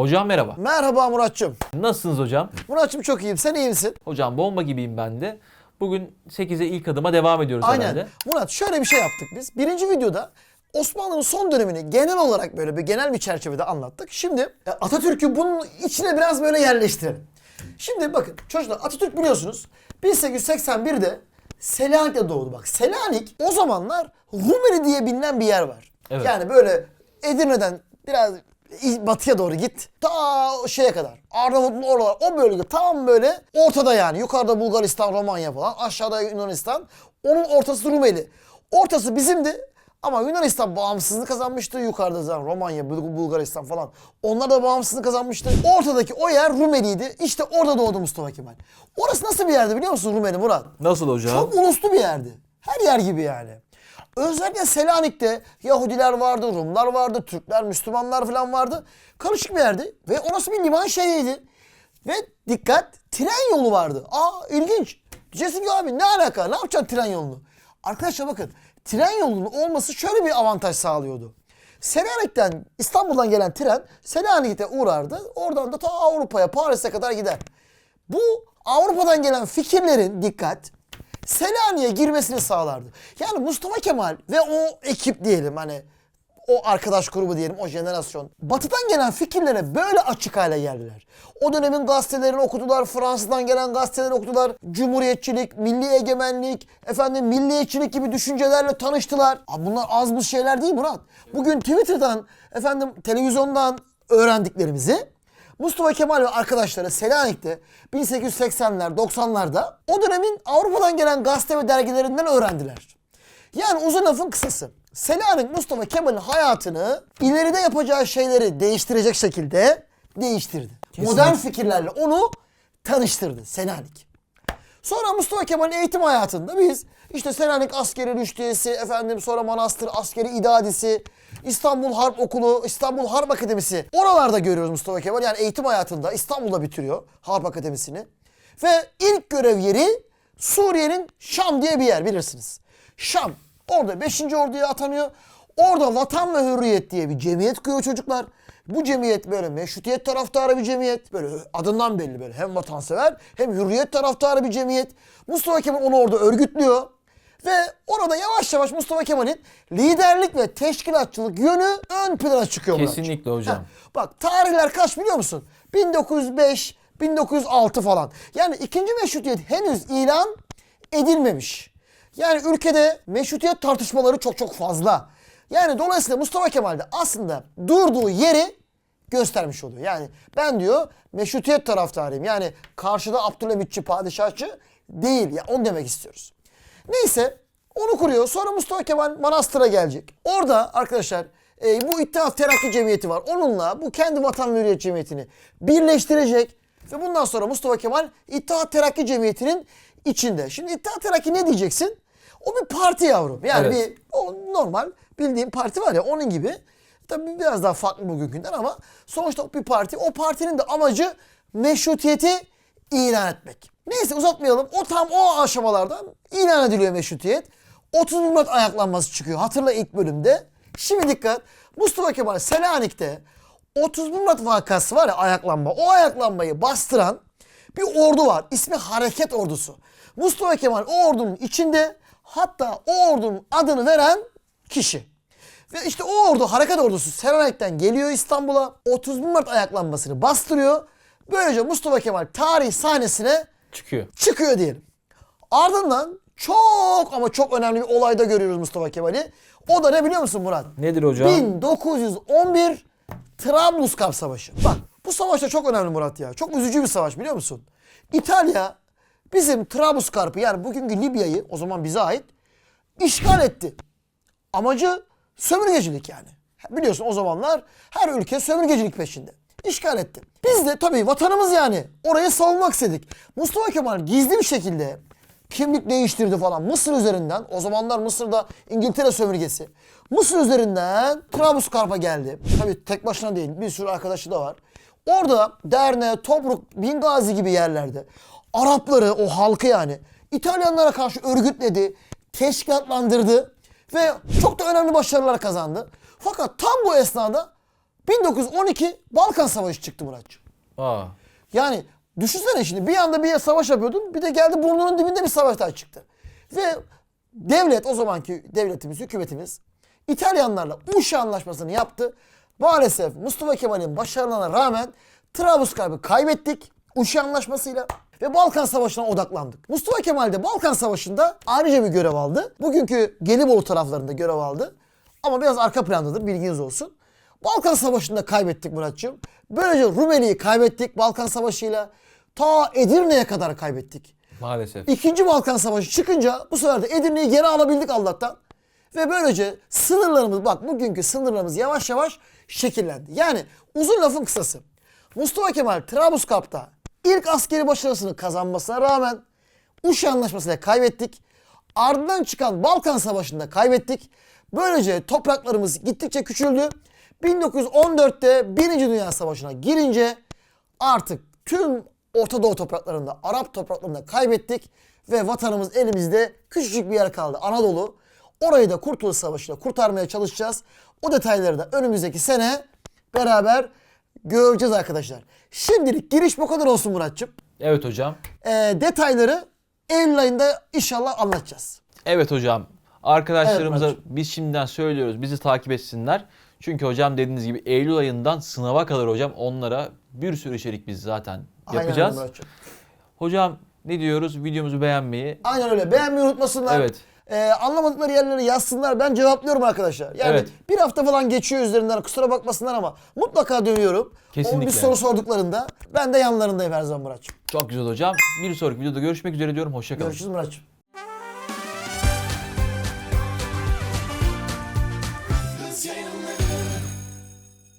Hocam merhaba. Merhaba Muratçım. Nasılsınız hocam? Muratçım çok iyiyim. Sen iyi misin? Hocam bomba gibiyim ben de. Bugün 8'e ilk adıma devam ediyoruz Aynen. herhalde. Murat şöyle bir şey yaptık biz. Birinci videoda Osmanlı'nın son dönemini genel olarak böyle bir genel bir çerçevede anlattık. Şimdi e, Atatürk'ü bunun içine biraz böyle yerleştirelim. Şimdi bakın çocuklar Atatürk biliyorsunuz 1881'de Selanik'te doğdu bak. Selanik o zamanlar Rumeli diye bilinen bir yer var. Evet. Yani böyle Edirne'den biraz batıya doğru git. Ta şeye kadar. Arnavutlu oralar o bölge tam böyle ortada yani. Yukarıda Bulgaristan, Romanya falan. Aşağıda Yunanistan. Onun ortası Rumeli. Ortası bizimdi. Ama Yunanistan bağımsızlık kazanmıştı. Yukarıda zaten Romanya, Bul- Bulgaristan falan. Onlar da bağımsızlık kazanmıştı. Ortadaki o yer Rumeli'ydi. İşte orada doğdu Mustafa Kemal. Orası nasıl bir yerdi biliyor musun Rumeli Murat? Nasıl hocam? Çok uluslu bir yerdi. Her yer gibi yani. Özellikle Selanik'te Yahudiler vardı, Rumlar vardı, Türkler, Müslümanlar falan vardı. Karışık bir yerdi ve orası bir liman şehriydi. Ve dikkat tren yolu vardı. Aa ilginç. Diyeceksin ki abi ne alaka ne yapacaksın tren yolunu? Arkadaşlar bakın tren yolunun olması şöyle bir avantaj sağlıyordu. Selanik'ten İstanbul'dan gelen tren Selanik'te uğrardı. Oradan da ta Avrupa'ya Paris'e kadar gider. Bu Avrupa'dan gelen fikirlerin dikkat Selanik'e girmesini sağlardı. Yani Mustafa Kemal ve o ekip diyelim hani o arkadaş grubu diyelim o jenerasyon. Batıdan gelen fikirlere böyle açık hale geldiler. O dönemin gazetelerini okudular. Fransa'dan gelen gazeteleri okudular. Cumhuriyetçilik, milli egemenlik, efendim milliyetçilik gibi düşüncelerle tanıştılar. Abi bunlar az bu şeyler değil Murat. Bugün Twitter'dan, efendim televizyondan öğrendiklerimizi Mustafa Kemal ve arkadaşları Selanik'te 1880'ler 90'larda o dönemin Avrupa'dan gelen gazete ve dergilerinden öğrendiler. Yani uzun lafın kısası. Selanik Mustafa Kemal'in hayatını ileride yapacağı şeyleri değiştirecek şekilde değiştirdi. Modern fikirlerle onu tanıştırdı Selanik. Sonra Mustafa Kemal'in eğitim hayatında biz işte Selanik Askeri Rüştiyesi, efendim sonra Manastır Askeri İdadisi, İstanbul Harp Okulu, İstanbul Harp Akademisi. Oralarda görüyoruz Mustafa Kemal. Yani eğitim hayatında İstanbul'da bitiriyor Harp Akademisi'ni. Ve ilk görev yeri Suriye'nin Şam diye bir yer bilirsiniz. Şam. Orada 5. orduya atanıyor. Orada Vatan ve Hürriyet diye bir cemiyet kuruyor çocuklar. Bu cemiyet böyle meşrutiyet taraftarı bir cemiyet. Böyle adından belli böyle hem vatansever hem hürriyet taraftarı bir cemiyet. Mustafa Kemal onu orada örgütlüyor. Ve orada yavaş yavaş Mustafa Kemal'in liderlik ve teşkilatçılık yönü ön plana çıkıyor. Kesinlikle hocam. Ha, bak tarihler kaç biliyor musun? 1905, 1906 falan. Yani ikinci meşrutiyet henüz ilan edilmemiş. Yani ülkede meşrutiyet tartışmaları çok çok fazla. Yani dolayısıyla Mustafa Kemal de aslında durduğu yeri göstermiş oluyor. Yani ben diyor meşrutiyet taraftarıyım. Yani karşıda Abdülhamitçi padişahçı değil. Ya onu demek istiyoruz. Neyse onu kuruyor. Sonra Mustafa Kemal Manastır'a gelecek. Orada arkadaşlar e, bu İttihat Terakki Cemiyeti var. Onunla bu kendi Vatan Hürriyet Cemiyeti'ni birleştirecek. Ve bundan sonra Mustafa Kemal İttihat Terakki Cemiyeti'nin içinde. Şimdi İttihat Terakki ne diyeceksin? O bir parti yavrum. Yani Evet. bir o normal bildiğim parti var ya onun gibi. Tabii biraz daha farklı bugünkünden ama sonuçta bir parti. O partinin de amacı meşrutiyeti ilan etmek. Neyse uzatmayalım. O tam o aşamalardan ilan ediliyor meşrutiyet. 30 Mart ayaklanması çıkıyor. Hatırla ilk bölümde. Şimdi dikkat. Mustafa Kemal Selanik'te 30 Mart vakası var ya ayaklanma. O ayaklanmayı bastıran bir ordu var. İsmi Hareket Ordusu. Mustafa Kemal o ordunun içinde hatta o ordunun adını veren kişi. Ve işte o ordu, hareket ordusu Selanik'ten geliyor İstanbul'a. 30 Mart ayaklanmasını bastırıyor. Böylece Mustafa Kemal tarih sahnesine Çıkıyor. çıkıyor diyelim. Ardından çok ama çok önemli bir olayda görüyoruz Mustafa Kemal'i. O da ne biliyor musun Murat? Nedir hocam? 1911 Trablusgarp Savaşı. Bak bu savaş da çok önemli Murat ya. Çok üzücü bir savaş biliyor musun? İtalya bizim Trablusgarp'ı yani bugünkü Libya'yı o zaman bize ait işgal etti. Amacı sömürgecilik yani. Biliyorsun o zamanlar her ülke sömürgecilik peşinde. İşgal etti. Biz de tabii vatanımız yani. Orayı savunmak istedik. Mustafa Kemal gizli bir şekilde kimlik değiştirdi falan Mısır üzerinden. O zamanlar Mısır'da İngiltere sömürgesi. Mısır üzerinden Trablusgarp'a geldi. Tabii tek başına değil bir sürü arkadaşı da var. Orada Derne, Tobruk, Bingazi gibi yerlerde Arapları o halkı yani İtalyanlara karşı örgütledi, teşkilatlandırdı ve çok da önemli başarılar kazandı. Fakat tam bu esnada 1912 Balkan Savaşı çıktı Muratçım. Aa. Yani düşünsene şimdi bir anda bir savaş yapıyordun bir de geldi burnunun dibinde bir savaş daha çıktı. Ve devlet o zamanki devletimiz, hükümetimiz İtalyanlarla Uşa Anlaşması'nı yaptı. Maalesef Mustafa Kemal'in başarılarına rağmen Trablusgarp'ı kaybettik Uşa Anlaşması'yla ve Balkan Savaşı'na odaklandık. Mustafa Kemal de Balkan Savaşı'nda ayrıca bir görev aldı. Bugünkü Gelibolu taraflarında görev aldı. Ama biraz arka plandadır bilginiz olsun. Balkan Savaşı'nda kaybettik Muratçım. Böylece Rumeli'yi kaybettik Balkan Savaşı'yla. Ta Edirne'ye kadar kaybettik. Maalesef. İkinci Balkan Savaşı çıkınca bu sefer de Edirne'yi geri alabildik Allah'tan. Ve böylece sınırlarımız bak bugünkü sınırlarımız yavaş yavaş şekillendi. Yani uzun lafın kısası. Mustafa Kemal Trablusgarp'ta ilk askeri başarısını kazanmasına rağmen Uşa Anlaşması'yla kaybettik. Ardından çıkan Balkan Savaşı'nda kaybettik. Böylece topraklarımız gittikçe küçüldü. 1914'te Birinci Dünya Savaşı'na girince artık tüm Orta Doğu topraklarında, Arap topraklarında kaybettik ve vatanımız elimizde küçücük bir yer kaldı Anadolu. Orayı da Kurtuluş Savaşı'yla kurtarmaya çalışacağız. O detayları da önümüzdeki sene beraber göreceğiz arkadaşlar. Şimdilik giriş bu kadar olsun Muratçım. Evet hocam. Ee, detayları Eylül ayında inşallah anlatacağız. Evet hocam. Arkadaşlarımıza Evet, biz şimdiden söylüyoruz. Bizi takip etsinler. Çünkü hocam dediğiniz gibi Eylül ayından sınava kadar hocam onlara bir sürü içerik biz zaten Aynen yapacağız. öyle Muratçım. Hocam ne diyoruz? Videomuzu beğenmeyi. Aynen öyle. Beğenmeyi unutmasınlar. Evet. Ee, anlamadıkları yerleri yazsınlar. Ben cevaplıyorum arkadaşlar. Yani Evet. bir hafta falan geçiyor üzerinden. Kusura bakmasınlar ama mutlaka dönüyorum. Kesinlikle. O bir soru sorduklarında ben de yanlarındayım her zaman Muratçım. Çok güzel hocam. Bir sonraki videoda görüşmek üzere diyorum. Hoşçakalın. Görüşürüz Muratçım.